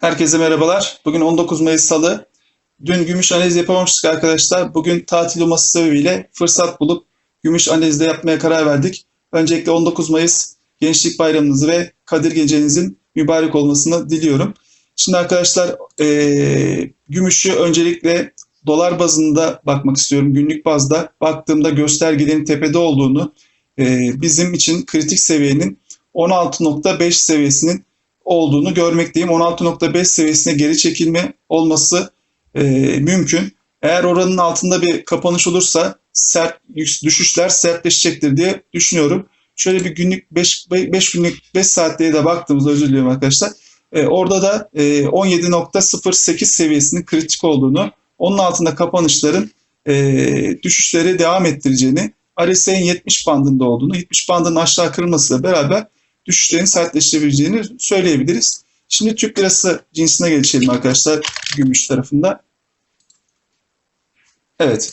Herkese merhabalar. Bugün 19 Mayıs Salı. Dün gümüş analiz yapamamıştık arkadaşlar. Bugün tatil olması sebebiyle fırsat bulup gümüş analizi de yapmaya karar verdik. Öncelikle 19 Mayıs Gençlik Bayramınızı ve Kadir Gecenizin mübarek olmasını diliyorum. Şimdi arkadaşlar eee, gümüşü öncelikle dolar bazında bakmak istiyorum. Günlük bazda baktığımda göstergelerin tepede olduğunu, eee, bizim için kritik seviyenin 16.5 seviyesinin olduğunu görmekteyim. 16.5 seviyesine geri çekilme olması e, mümkün. Eğer oranın altında bir kapanış olursa sert düşüşler sertleşecektir diye düşünüyorum. Şöyle bir günlük 5, 5 günlük 5 saatliğe de baktığımızda özür diliyorum arkadaşlar. E, orada da e, 17.08 seviyesinin kritik olduğunu, onun altında kapanışların e, düşüşleri devam ettireceğini, RSI'nin 70 bandında olduğunu, 70 bandının aşağı kırılmasıyla beraber düşüşlerin sertleşebileceğini söyleyebiliriz. Şimdi Türk lirası cinsine geçelim arkadaşlar gümüş tarafında. Evet.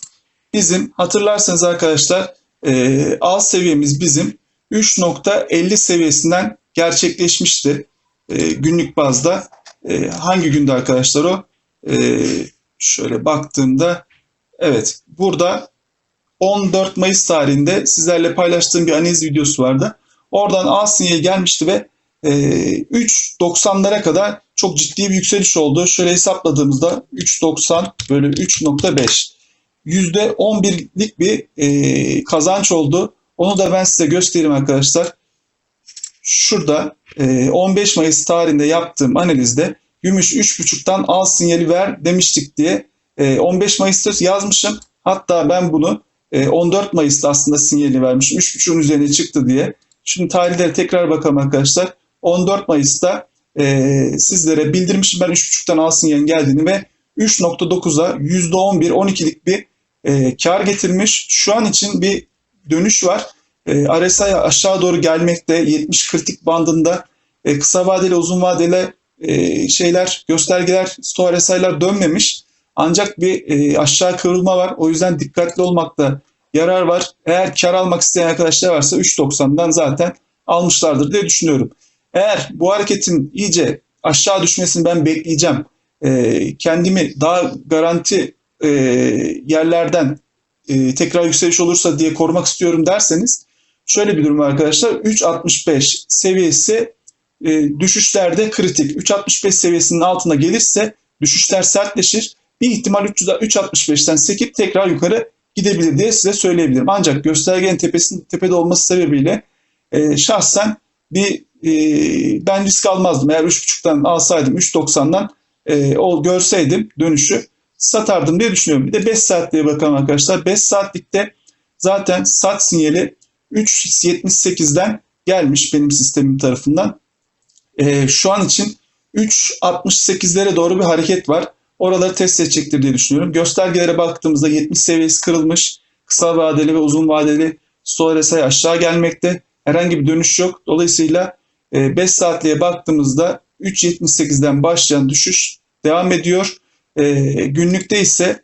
Bizim hatırlarsanız arkadaşlar e, alt seviyemiz bizim 3.50 seviyesinden gerçekleşmişti. E, günlük bazda. E, hangi günde arkadaşlar o? E, şöyle baktığımda evet burada 14 Mayıs tarihinde sizlerle paylaştığım bir analiz videosu vardı. Oradan A sinyali gelmişti ve e, 3.90'lara kadar çok ciddi bir yükseliş oldu. Şöyle hesapladığımızda 3.90 bölü 3.5 %11'lik bir e, kazanç oldu. Onu da ben size göstereyim arkadaşlar. Şurada e, 15 Mayıs tarihinde yaptığım analizde gümüş 3.5'tan al sinyali ver demiştik diye e, 15 Mayıs'ta yazmışım. Hatta ben bunu e, 14 Mayıs'ta aslında sinyali vermişim. 3.5'un üzerine çıktı diye. Şimdi tarihlere tekrar bakalım arkadaşlar. 14 Mayıs'ta e, sizlere bildirmişim ben 3.5'tan al sinyalin geldiğini ve 3.9'a %11, 12'lik bir e, kar getirmiş. Şu an için bir dönüş var. E, RSI aşağı doğru gelmekte 70 kritik bandında e, kısa vadeli uzun vadeli e, şeyler göstergeler sto RSI'lar dönmemiş. Ancak bir e, aşağı kırılma var. O yüzden dikkatli olmakta yarar var. Eğer kar almak isteyen arkadaşlar varsa 3.90'dan zaten almışlardır diye düşünüyorum. Eğer bu hareketin iyice aşağı düşmesini ben bekleyeceğim. E, kendimi daha garanti e, yerlerden e, tekrar yükseliş olursa diye korumak istiyorum derseniz şöyle bir durum arkadaşlar. 3.65 seviyesi e, düşüşlerde kritik. 3.65 seviyesinin altına gelirse düşüşler sertleşir. Bir ihtimal 300 3.65'ten sekip tekrar yukarı gidebilir diye size söyleyebilirim. Ancak göstergenin tepesinin tepede olması sebebiyle e, şahsen bir e, ben risk almazdım. Eğer 3.5'tan alsaydım 3.90'dan e, o görseydim dönüşü satardım diye düşünüyorum. Bir de 5 saatliğe bakalım arkadaşlar. 5 saatlikte zaten sat sinyali 3.78'den gelmiş benim sistemim tarafından. E, şu an için 3.68'lere doğru bir hareket var. Oraları test edecektir diye düşünüyorum. Göstergelere baktığımızda 70 seviyesi kırılmış. Kısa vadeli ve uzun vadeli stoğ RSI aşağı gelmekte. Herhangi bir dönüş yok. Dolayısıyla 5 saatliğe baktığımızda 3.78'den başlayan düşüş devam ediyor. E, günlükte ise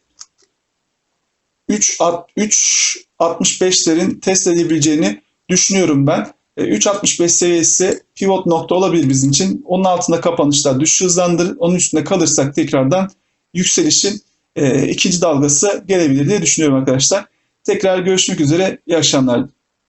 3.65'lerin test edebileceğini düşünüyorum ben. E, 3.65 seviyesi pivot nokta olabilir bizim için. Onun altında kapanışlar düşüş hızlandırır. Onun üstünde kalırsak tekrardan yükselişin e, ikinci dalgası gelebilir diye düşünüyorum arkadaşlar. Tekrar görüşmek üzere. İyi akşamlar.